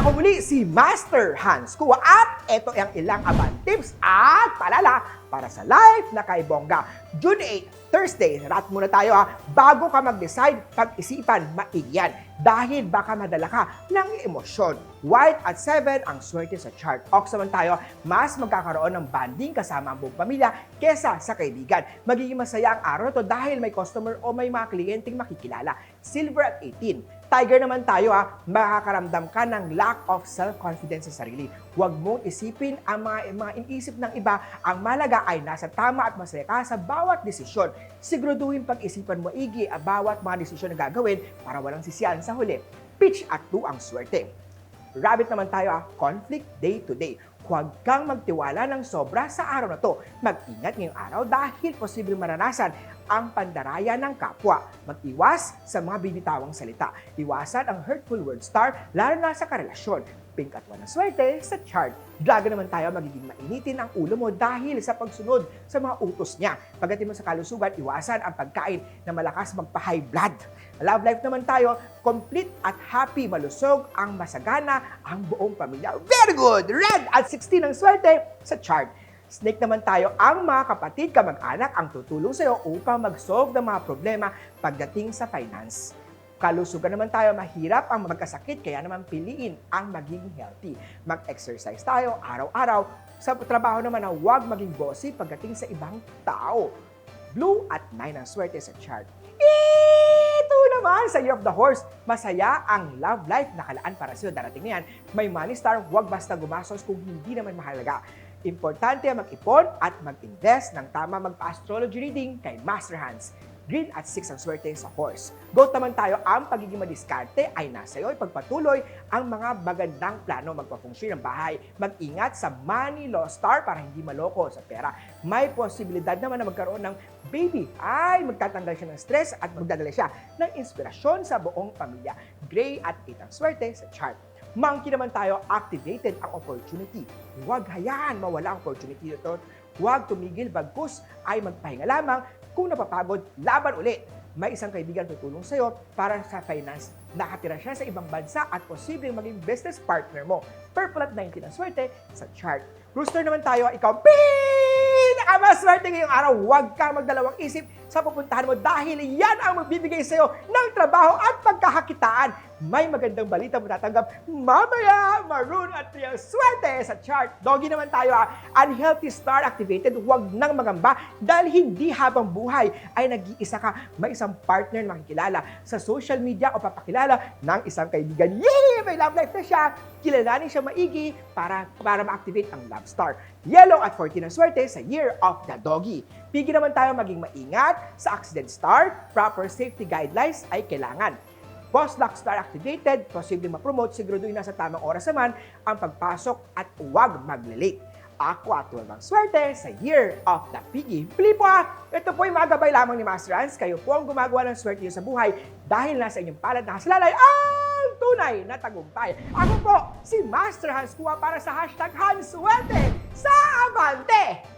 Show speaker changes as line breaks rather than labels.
ako muli si Master Hans Kua at ito ang ilang abang tips at palala para sa life na kay Bongga. June 8, Thursday, rat muna tayo ha. Bago ka mag-decide, pag-isipan, maigyan. Dahil baka madala ka ng emosyon. White at 7 ang swerte sa chart. Ox naman tayo, mas magkakaroon ng banding kasama ang buong pamilya kesa sa kaibigan. Magiging masaya ang araw to dahil may customer o may mga kliyenteng makikilala. Silver at 18. Tiger naman tayo ha, makakaramdam ka ng lack of self-confidence sa sarili. Huwag mong isipin ang mga, mga iniisip ng iba. Ang malaga ay nasa tama at masaya ka sa bawat desisyon. Siguraduhin pag-isipan mo igi ang bawat mga desisyon na gagawin para walang sisiyan sa huli. Pitch at 2 ang swerte. Rabbit naman tayo ah, conflict day to day. Huwag kang magtiwala ng sobra sa araw na to. Mag-ingat ngayong araw dahil posibleng maranasan ang pandaraya ng kapwa. Mag-iwas sa mga binitawang salita. Iwasan ang hurtful word star lalo na sa karelasyon. Pink at one ang swerte sa chart. Dragon naman tayo magiging mainitin ang ulo mo dahil sa pagsunod sa mga utos niya. Pagdating mo sa kalusugan, iwasan ang pagkain na malakas magpa-high blood. Love life naman tayo, complete at happy, malusog, ang masagana, ang buong pamilya. Very good! Red at 16 ang swerte sa chart. Snake naman tayo, ang mga kapatid kamag-anak ang tutulong sa iyo upang mag-solve ng mga problema pagdating sa finance. Kalusugan naman tayo, mahirap ang magkasakit, kaya naman piliin ang maging healthy. Mag-exercise tayo araw-araw. Sa trabaho naman na huwag maging bossy pagdating sa ibang tao. Blue at 9 ang swerte sa chart. Ito naman sa Year of the Horse, masaya ang love life na kalaan para sa'yo. Darating na yan, may money star, huwag basta gumastos kung hindi naman mahalaga. Importante mag-ipon at mag-invest ng tama magpa-astrology reading kay Master Hans. Green at 6 ang swerte sa horse. Goat naman tayo, ang pagiging madiskarte ay nasa iyo. Ipagpatuloy ang mga magandang plano magpafunksyon ng bahay. Mag-ingat sa money law star para hindi maloko sa pera. May posibilidad naman na magkaroon ng baby. Ay, magtatanggal siya ng stress at magdadala siya ng inspirasyon sa buong pamilya. Gray at 8 ang swerte sa chart. Monkey naman tayo, activated ang opportunity. Huwag hayaan mawala ang opportunity nito. Huwag tumigil, bagkus ay magpahinga lamang. Kung napapagod, laban ulit. May isang kaibigan tutulong sa'yo para sa finance. Nakatira siya sa ibang bansa at posibleng maging business partner mo. Purple at 19 ang swerte sa chart. Rooster naman tayo, ikaw pinakamaswerte ngayong araw. Huwag kang magdalawang isip sa pupuntahan mo dahil yan ang magbibigay sa'yo ng trabaho at pagkakakitaan. May magandang balita mo tatanggap mamaya, maroon at yung swerte sa chart. Doggy naman tayo ha, unhealthy star activated, huwag nang magamba dahil hindi habang buhay ay nag-iisa ka. May isang partner na makikilala sa social media o papakilala ng isang kaibigan. Yay! May love life na siya. Kilalanin siya maigi para, para ma-activate ang love star. Yellow at 14 ang swerte sa Year of the Doggy. Pigi naman tayo maging maingat sa accident star. Proper safety guidelines ay kailangan. Boss Lock Star activated, posibleng ma-promote, siguraduhin nasa tamang oras naman ang pagpasok at huwag mag-late. Ako at 12 ang swerte sa Year of the Piggy. Pili po ah! Ito po yung mga gabay lamang ni Master Hans. Kayo po ang gumagawa ng swerte niyo sa buhay dahil nasa inyong palad na kasalalay ang tunay na tagumpay. Ako po, si Master Hans Kuha para sa hashtag Hans Swerte sa Abante!